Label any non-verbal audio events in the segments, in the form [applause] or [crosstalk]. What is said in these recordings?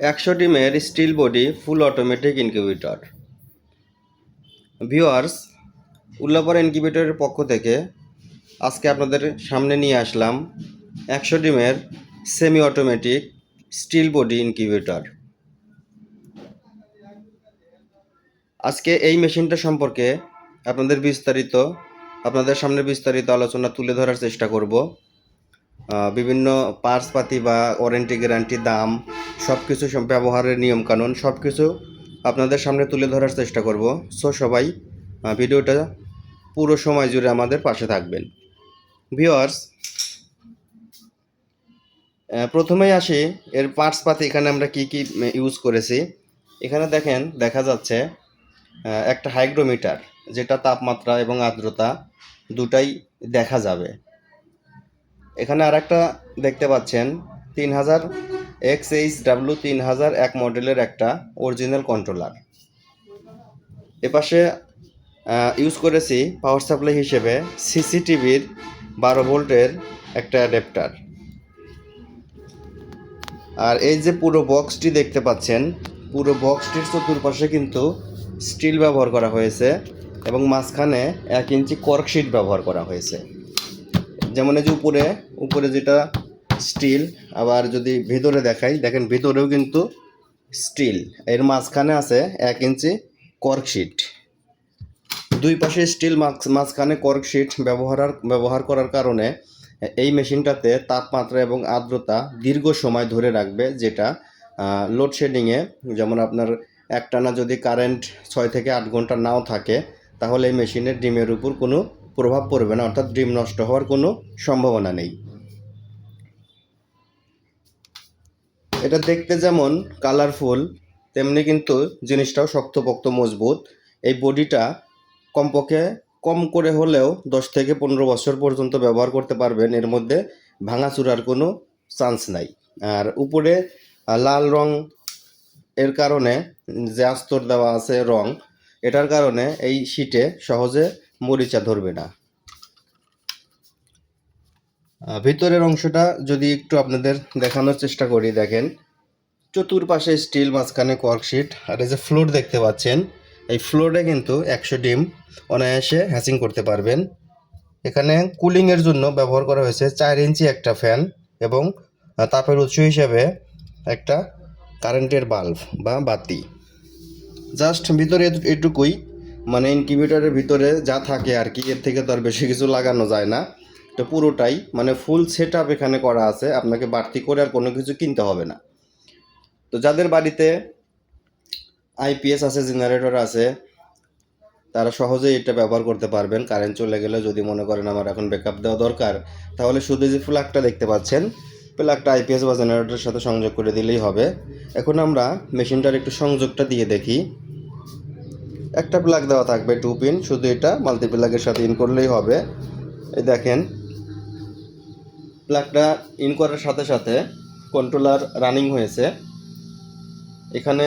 একশো ডিমের steel body full automatic incubator. Viewers, Ullapara ইনকিউবেটরের পক্ষ থেকে আজকে আপনাদের সামনে নিয়ে আসলাম একশো ডিমের semi automatic steel body incubator. আজকে এই মেশিনটা সম্পর্কে আপনাদের বিস্তারিত, আপনাদের সামনে বিস্তারিত আলোচনা তুলে ধরার চেষ্টা করব। বিভিন্ন পার্টস পাতি বা ওয়ারেন্টি গ্যারান্টি দাম সব কিছু ব্যবহারের নিয়মকানুন সব কিছু আপনাদের সামনে তুলে ধরার চেষ্টা করব। সো সবাই ভিডিওটা পুরো সময় জুড়ে আমাদের পাশে থাকবেন। ভিওয়ার্স প্রথমেই আসি, এর পার্টস পাতি এখানে আমরা কি কি ইউজ করেছি। এখানে দেখেন, দেখা যাচ্ছে একটা হাইগ্রোমিটার, যেটা তাপমাত্রা এবং আর্দ্রতা দুটাই দেখা যাবে। এখানে আর একটা দেখতে পাচ্ছেন, তিন হাজার এক্স এইচ ডাব্লু তিন হাজার এক মডেলের একটা অরিজিনাল কন্ট্রোলার এপাশে ইউজ করেছি পাওয়ার সাপ্লাই হিসেবে সিসিটিভির বারো ভোল্টের একটা অ্যাডাপ্টার আর এই যে পুরো বক্সটি দেখতে পাচ্ছেন, পুরো বক্সটির চতুর্পাশে কিন্তু স্টিল ব্যবহার করা হয়েছে এবং মাঝখানে এক ইঞ্চি কর্কশিট ব্যবহার করা হয়েছে। যেমন এই যে উপরে উপরে যেটা স্টিল, আবার যদি ভিতরে দেখাই, দেখেন ভিতরেও কিন্তু স্টিল। এর মাঝখানে আছে এক ইঞ্চি কর্কশিট দুই পাশে স্টিল মাঝখানে কর্কশিট ব্যবহার ব্যবহার করার কারণে এই মেশিনটাতে তাপমাত্রা এবং আর্দ্রতা দীর্ঘ সময় ধরে রাখবে, যেটা লোডশেডিংয়ে যেমন আপনার একটানা যদি কারেন্ট ছয় থেকে আট ঘণ্টা নাও থাকে, তাহলে এই মেশিনের ডিমের উপর কোনো প্রভাব পড়বে না, অর্থাৎ ডিম নষ্ট হওয়ার কোনো সম্ভাবনা নেই। এটা দেখতে যেমন কালারফুল তেমনি কিন্তু জিনিসটাও শক্তপোক্ত, মজবুত। এই বডিটা কমপক্ষে কম করে হলেও দশ থেকে পনেরো বছর পর্যন্ত ব্যবহার করতে পারবেন। এর মধ্যে ভাঙাচুরার কোনো চান্স নাই। আর উপরে লাল রং এর কারণে যে আস্তর দেওয়া আছে রং, এটার কারণে এই শীটে সহজে মরিচা ধরবে না। ভিতরের অংশটা যদি একটু আপনাদের দেখানোর চেষ্টা করি, দেখেন। চতুর্পাশে স্টিল, মাঝখানে কর্কশিট, আর এই যে ফ্লোর দেখতে পাচ্ছেন, এই ফ্লোরে কিন্তু একশো ডিম অনায়াসে হ্যাচিং করতে পারবেন। এখানে কুলিংয়ের জন্য ব্যবহার করা হয়েছে চার ইঞ্চি একটা ফ্যান এবং তাপের উৎস হিসেবে একটা কারেন্টের বাল্ব বা বাতি। জাস্ট ভিতরে এটুকুই মানে ইনকিউবেটরের ভিতরে যা থাকে আর কি, এর থেকে তো আর বেশি কিছু লাগানো যায় না। তো পুরোটাই মানে ফুল সেট এখানে করা আছে, আপনাকে বাড়তি করে আর কোনো কিছু কিনতে হবে না। তো যাদের বাড়িতে আইপিএস আছে জেনারেটর আছে, তারা সহজেই এটা ব্যবহার করতে পারবেন। কারেন্ট চলে গেলে যদি মনে করেন আমার এখন ব্যাকআপ দেওয়া দরকার, তাহলে শুধু যে প্লাগটা দেখতে পাচ্ছেন প্লাগটা আইপিএস বা জেনারেটরের সাথে সংযোগ করে দিলেই হবে। এখন আমরা মেশিনটার একটু সংযোগটা দিয়ে দেখি। একটা প্লাগ দেওয়া থাকবে টু পিন শুধু এটা মাল্টি প্লাগের সাথে ইন করলেই হবে। এই দেখেন প্লাগটা ইন করার সাথে সাথে কন্ট্রোলার রানিং হয়েছে। এখানে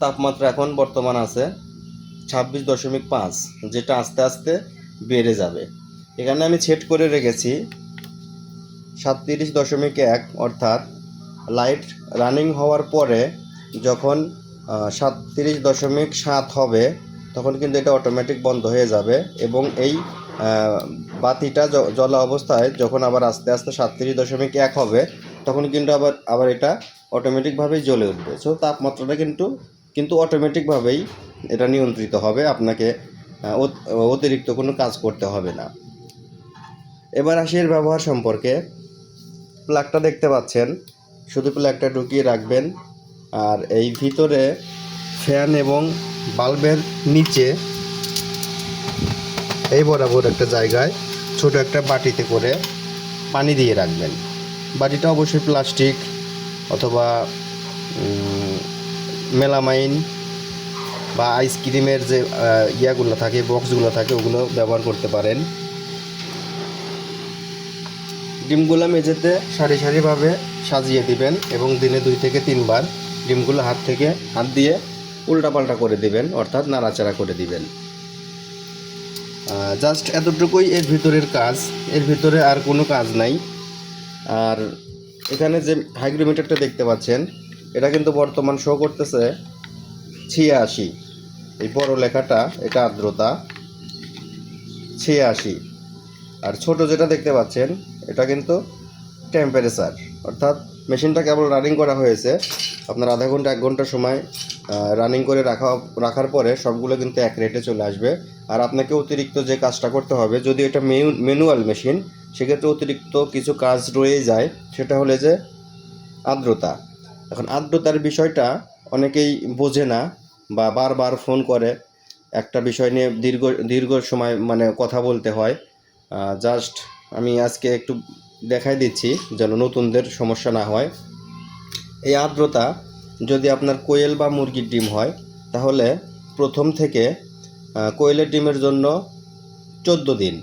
তাপমাত্রা এখন বর্তমান আছে ছাব্বিশ দশমিক পাঁচ, যেটা আস্তে আস্তে বেড়ে যাবে। এখানে আমি সেট করে রেখেছি সাতত্রিশ দশমিক এক, অর্থাৎ লাইট রানিং হওয়ার পরে যখন সাতত্রিশ দশমিক সাত হবে, তখন কিন্তু এটা অটোমেটিক বন্ধ হয়ে যাবে এবং এই বাতিটা জ্বলা অবস্থায় যখন আবার আস্তে আস্তে সাতত্রিশ দশমিক এক হবে তখন কিন্তু আবার আবার এটা অটোমেটিকভাবেই জ্বলে উঠবে। সো তাপমাত্রাটা কিন্তু কিন্তু অটোমেটিকভাবেই এটা নিয়ন্ত্রিত হবে, আপনাকে অতিরিক্ত কোনো কাজ করতে হবে না। এবার আসি এর ব্যবহার সম্পর্কে। প্লাগটা দেখতে পাচ্ছেন। শুধু প্লাগটা ঢুকিয়ে রাখবেন। আর এই ভিতরে ফ্যান এবং বাল্বের নিচে এই বরাবর একটা জায়গায় ছোট একটা বাটিতে করে পানি দিয়ে রাখবেন। বাটিটা অবশ্যই প্লাস্টিক অথবা মেলামাইন বা আইসক্রিমের যে ইয়াগুলো থাকে বক্সগুলো থাকে, ওগুলো ব্যবহার করতে পারেন। ডিমগুলো মেঝেতে সারি সারিভাবে সাজিয়ে দিবেন এবং দিনে দুই থেকে তিনবার ডিমগুলো হাত থেকে হাত দিয়ে উল্টাপাল্টা করে দিবেন, অর্থাৎ নাড়াচাড়া করে দিবেন। জাস্ট এতটুকুই এর ভিতরের কাজ। এর ভিতরে আর কোনো কাজ নাই। আর এখানে যে হাইগ্রোমিটারটা দেখতে পাচ্ছেন, এটা কিন্তু বর্তমান শো করতেছে ছিয়াশি। এই বড় লেখাটা, এটা আর্দ্রতা, ছিয়াশি। আর ছোট যেটা দেখতে পাচ্ছেন, এটা কিন্তু টেম্পারেচার অর্থাৎ মেশিনটা কেবল রানিং করা হয়েছে। আপনার আধা ঘণ্টা, এক ঘণ্টা সময় রানিং করে রাখা, রাখার পরে সবগুলো কিন্তু এক রেটে চলে আসবে। আর আপনাকে অতিরিক্ত যে কাজটা করতে হবে, যদি এটা মেনুয়াল মেশিন সেক্ষেত্রে অতিরিক্ত কিছু কাজ রয়ে যায়। সেটা হলে যে আর্দ্রতা। এখন আর্দ্রতার বিষয়টা অনেকেই বোঝে না বা বারবার ফোন করে। একটা বিষয় নিয়ে দীর্ঘ দীর্ঘ সময় মানে কথা বলতে হয়। জাস্ট আমি আজকে একটু দেখাই দিচ্ছি যেন নতুনদের সমস্যা না হয়। এই আর্দ্রতা যদি আপনার কোয়েল বা মুরগির ডিম হয়, তাহলে প্রথম থেকে কোয়েলের ডিমের জন্য চোদ্দ দিন।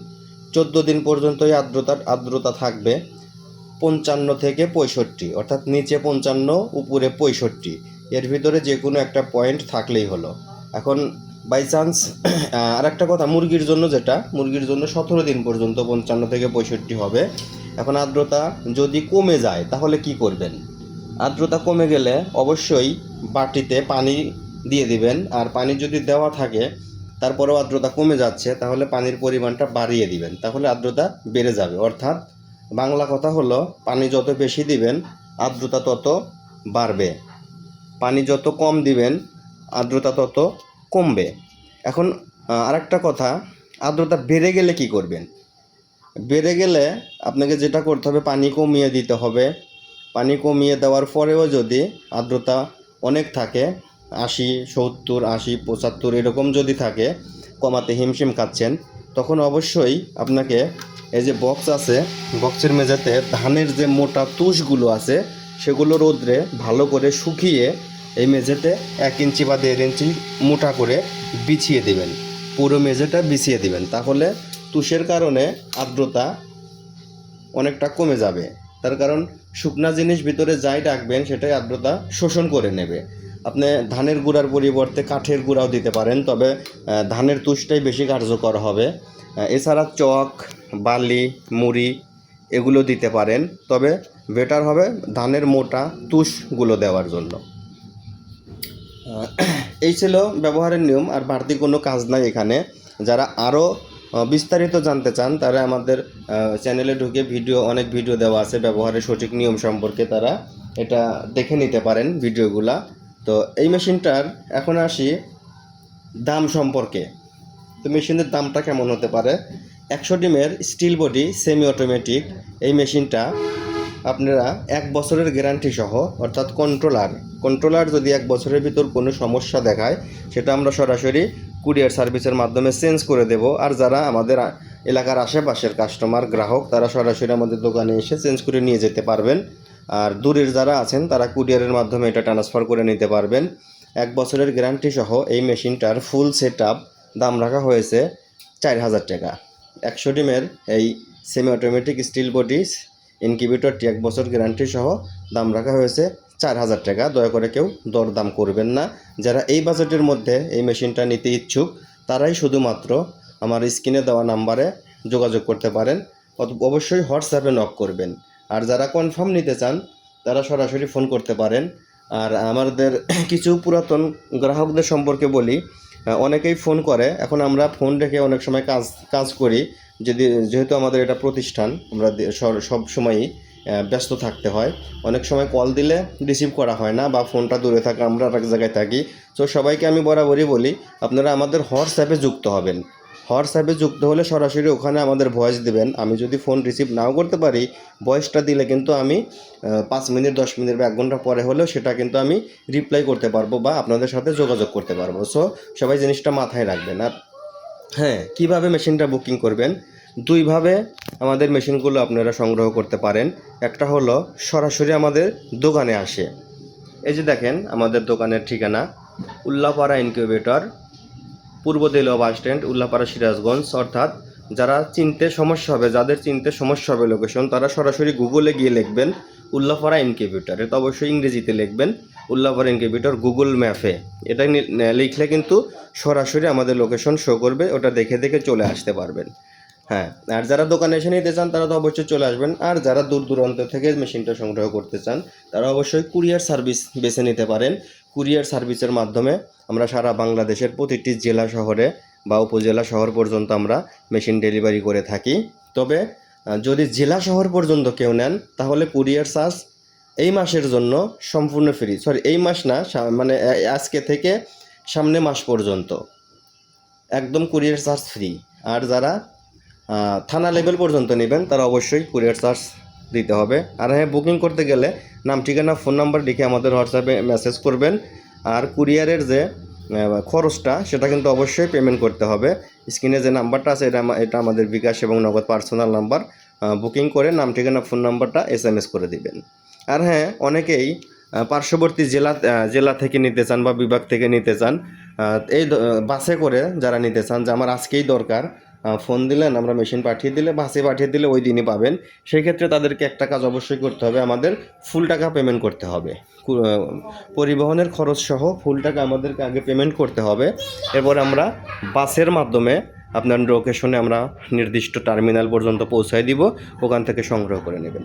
চোদ্দ দিন পর্যন্ত এই আর্দ্রতা আর্দ্রতা থাকবে, পঞ্চান্ন থেকে পঁয়ষট্টি, অর্থাৎ নিচে পঞ্চান্ন, উপরে পঁয়ষট্টি। এর ভিতরে যে কোনো একটা পয়েন্ট থাকলেই হলো। এখন বাই চান্স আর একটা কথা, মুরগির জন্য যেটা, মুরগির জন্য সতেরো দিন পর্যন্ত পঞ্চান্ন থেকে পঁয়ষট্টি হবে। এখন আর্দ্রতা যদি কমে যায়, তাহলে কি করবেন? আর্দ্রতা কমে গেলে অবশ্যই বাটিতে পানি দিয়ে দিবেন। আর পানি যদি দেওয়া থাকে তারপরেও আর্দ্রতা কমে যাচ্ছে, তাহলে পানির পরিমাণটা বাড়িয়ে দিবেন, তাহলে আর্দ্রতা বেড়ে যাবে। অর্থাৎ বাংলা কথা হলো, পানি যত বেশি দিবেন, আর্দ্রতা তত বাড়বে। পানি যত কম দিবেন, আর্দ্রতা তত কমবে। এখন আরেকটা কথা, আর্দ্রতা বেড়ে গেলে কি করবেন? বেড়ে গেলে আপনাকে যেটা করতে হবে, পানি কমিয়ে দিতে হবে। পানি কমিয়ে দেওয়ার পরেও যদি আর্দ্রতা অনেক থাকে আশি, সত্তর, আশি, পঁচাত্তর এরকম যদি থাকে, কমাতে হিমশিম খাচ্ছেন, তখন অবশ্যই আপনাকে এই যে বক্স আছে বক্সের মেঝেতে ধানের যে মোটা তুষগুলো আছে, সেগুলো রোদ্রে ভালো করে শুকিয়ে এই মেঝেতে এক ইঞ্চি বা দেড় ইঞ্চি মোটা করে বিছিয়ে দিবেন। পুরো মেঝেটা বিছিয়ে দিবেন। তাহলে তুষের কারণে আর্দ্রতা অনেকটা কমে যাবে। তার কারণ শুকনা জিনিস ভিতরে যাই রাখবেন সেটাই আর্দ্রতা শোষণ করে নেবে। আপনি ধানের গুঁড়ার পরিবর্তে কাঠের গুঁড়াও দিতে পারেন, তবে ধানের তুষটাই বেশি কার্যকর হবে। এছাড়া চক, বালি, মুড়ি এগুলো দিতে পারেন, তবে বেটার হবে ধানের মোটা তুষগুলো দেওয়ার জন্য। এই ছিল ব্যবহারের নিয়ম, আর বাড়তি কোনো কাজ নাই এখানে। যারা আরও বিস্তারিত জানতে চান, তারা আমাদের চ্যানেলে ঢুকে ভিডিও, অনেক ভিডিও দেওয়া আছে ব্যবহারের সঠিক নিয়ম সম্পর্কে, তারা এটা দেখে নিতে পারেন ভিডিওগুলা। তো এই মেশিনটার এখন আসি দাম সম্পর্কে। তো মেশিনের দামটা কেমন হতে পারে? একশো ডিমের স্টিল বডি সেমি অটোমেটিক এই মেশিনটা আপনারা এক বছরের গ্যারান্টি সহ, অর্থাৎ কন্ট্রোলার কন্ট্রোলার যদি এক বছরের ভিতর কোনো সমস্যা দেখায়, সেটা আমরা সরাসরি কুরিয়ার সার্ভিসের মাধ্যমে চেঞ্জ করে দেব। আর যারা আমাদের এলাকার আশেপাশের কাস্টমার গ্রাহক, তারা সরাসরি আমাদের দোকানে এসে চেঞ্জ করে নিয়ে যেতে পারবেন। আর দূরের যারা আছেন, তারা কুরিয়ারের মাধ্যমে এটা ট্রান্সফার করে নিতে পারবেন। এক বছরের গ্যারান্টি সহ এই মেশিনটার ফুল সেট দাম রাখা হয়েছে চার হাজার টাকা। একশো ডিমের এই সেমি অটোমেটিক স্টিল বডি ইনকিউবেটরটি এক বছর গ্যারান্টি সহ দাম রাখা হয়েছে চার হাজার টাকা। দয়া করে কেউ দরদাম করবেন না। যারা এই বাজেটের মধ্যে এই মেশিনটা নিতে ইচ্ছুক, তারাই শুধুমাত্র আমার স্ক্রিনে দেওয়া নাম্বারে যোগাযোগ করতে পারেন। অবশ্যই হোয়াটসঅ্যাপে নক করবেন। আর যারা কনফার্ম নিতে চান, তারা সরাসরি ফোন করতে পারেন। আর আমাদের [clears throat] কিছু পুরাতন গ্রাহকদের সম্পর্কে বলি অনেকেই ফোন করে। এখন আমরা ফোন রেখে অনেক সময় কাজ কাজ করি। যদি, যেহেতু আমাদের এটা প্রতিষ্ঠান, আমরা সব সময়ই ব্যস্ত থাকতে হয়। অনেক সময় কল দিলে রিসিভ করা হয় না বা ফোনটা দূরে থাকে, আমরা এক জায়গায় থাকি। তো সবাইকে আমি বরাবরই বলি, আপনারা আমাদের হোয়াটসঅ্যাপে যুক্ত হবেন। হোয়াটসঅ্যাপে যুক্ত হলে সরাসরি ওখানে আমাদের ভয়েস দেবেন। আমি যদি ফোন রিসিভ নাও করতে পারি, ভয়েসটা দিলে কিন্তু আমি পাঁচ মিনিট, দশ মিনিট বা এক ঘণ্টা পরে হলেও সেটা কিন্তু আমি রিপ্লাই করতে পারব বা আপনাদের সাথে যোগাযোগ করতে পারব। সো সবাই জিনিসটা মাথায় রাখবেন। আর হ্যাঁ কীভাবে মেশিনটা বুকিং করবেন? দুইভাবে আমাদের মেশিনগুলো আপনারা সংগ্রহ করতে পারেন। একটা হলো সরাসরি আমাদের দোকানে আসে। এই যে দেখেন, আমাদের দোকানের ঠিকানা, উল্লাপাড়া ইনকিউবেটর। পূর্ব দেলুয়া বাস স্ট্যান্ড উল্লাপাড়া সিরাজগঞ্জ, অর্থাৎ যারা চিনতে সমস্যা হবে, যাদের চিনতে সমস্যা হবে লোকেশন তারা সরাসরি গুগলে গিয়ে লিখবেন উল্লাপাড়া ইনকিউবেটর এটা অবশ্যই ইংরেজিতে লিখবেন, উল্লাপাড়া ইনকিউবেটর গুগল ম্যাপে এটা লিখলে কিন্তু সরাসরি আমাদের লোকেশন শো করবে, ওটা দেখে দেখে চলে আসতে পারবেন। হ্যাঁ আর যারা দোকানে এসে নিতে চান, তারা তো অবশ্যই চলে আসবেন। আর যারা দূর দূরান্ত থেকে মেশিনটা সংগ্রহ করতে চান, তারা অবশ্যই কুরিয়ার সার্ভিস বেছে নিতে পারেন। কুরিয়ার সার্ভিসের মাধ্যমে আমরা সারা বাংলাদেশের প্রতিটি জেলা শহরে বা উপজেলা শহর পর্যন্ত আমরা মেশিন ডেলিভারি করে থাকি। তবে যদি জেলা শহর পর্যন্ত কেউ নেন, তাহলে কুরিয়ার চার্জ এই মাসের জন্য সম্পূর্ণ ফ্রি সরি এই মাস না মানে আজকে থেকে সামনে মাস পর্যন্ত। একদম কুরিয়ার চার্জ ফ্রি আর যারা থানা লেভেল পর্যন্ত নেবেন, তারা অবশ্যই কুরিয়ার চার্জ দিতে হবে। আর হ্যাঁ বুকিং করতে গেলে নাম, ঠিকানা ফোন নাম্বার লিখে আমাদের হোয়াটসঅ্যাপে মেসেজ করবেন। আর কুরিয়ারের যে খরচটা, সেটা কিন্তু অবশ্যই পেমেন্ট করতে হবে। স্ক্রিনে যে নাম্বারটা আছে, এটা এটা আমাদের বিকাশ এবং নগদ পার্সোনাল নাম্বার বুকিং করে নাম, ঠিকানা ফোন নাম্বারটা এস এম এস করে দিবেন। আর হ্যাঁ অনেকেই পার্শ্ববর্তী জেলা জেলা থেকে নিতে চান বা বিভাগ থেকে নিতে চান এই বাসে করে যারা নিতে চান, যে আমার আজকেই দরকার ফোন দিলেন, আমরা মেশিন পাঠিয়ে দিলে বাসে পাঠিয়ে দিলে ওই দিনই পাবেন। সেই ক্ষেত্রে তাদেরকে একটা কাজ অবশ্যই করতে হবে, আমাদের ফুল টাকা পেমেন্ট করতে হবে। পরিবহনের খরচ সহ ফুল টাকা আমাদেরকে আগে পেমেন্ট করতে হবে। এরপর আমরা বাসের মাধ্যমে আপনার লোকেশনে আমরা নির্দিষ্ট টার্মিনাল পর্যন্ত পৌঁছায় দিব, ওখান থেকে সংগ্রহ করে নেবেন।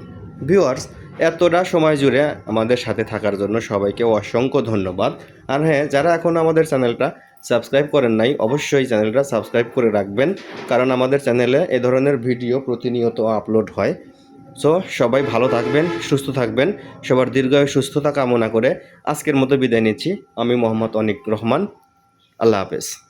ভিউয়ার্স এতটা সময় জুড়ে আমাদের সাথে থাকার জন্য সবাইকে অসংখ্য ধন্যবাদ। আর হ্যাঁ যারা এখন আমাদের চ্যানেলটা সাবস্ক্রাইব করেন নাই, অবশ্যই চ্যানেলটা সাবস্ক্রাইব করে রাখবেন, কারণ আমাদের চ্যানেলে এ ধরনের ভিডিও প্রতিনিয়ত আপলোড হয়। সো, সবাই ভালো থাকবেন, সুস্থ থাকবেন, সবার দীর্ঘায় সুস্থতা কামনা করে আজকের মতো বিদায় নিচ্ছি। আমি মোহাম্মদ অনিক রহমান, আল্লাহ হাফেজ।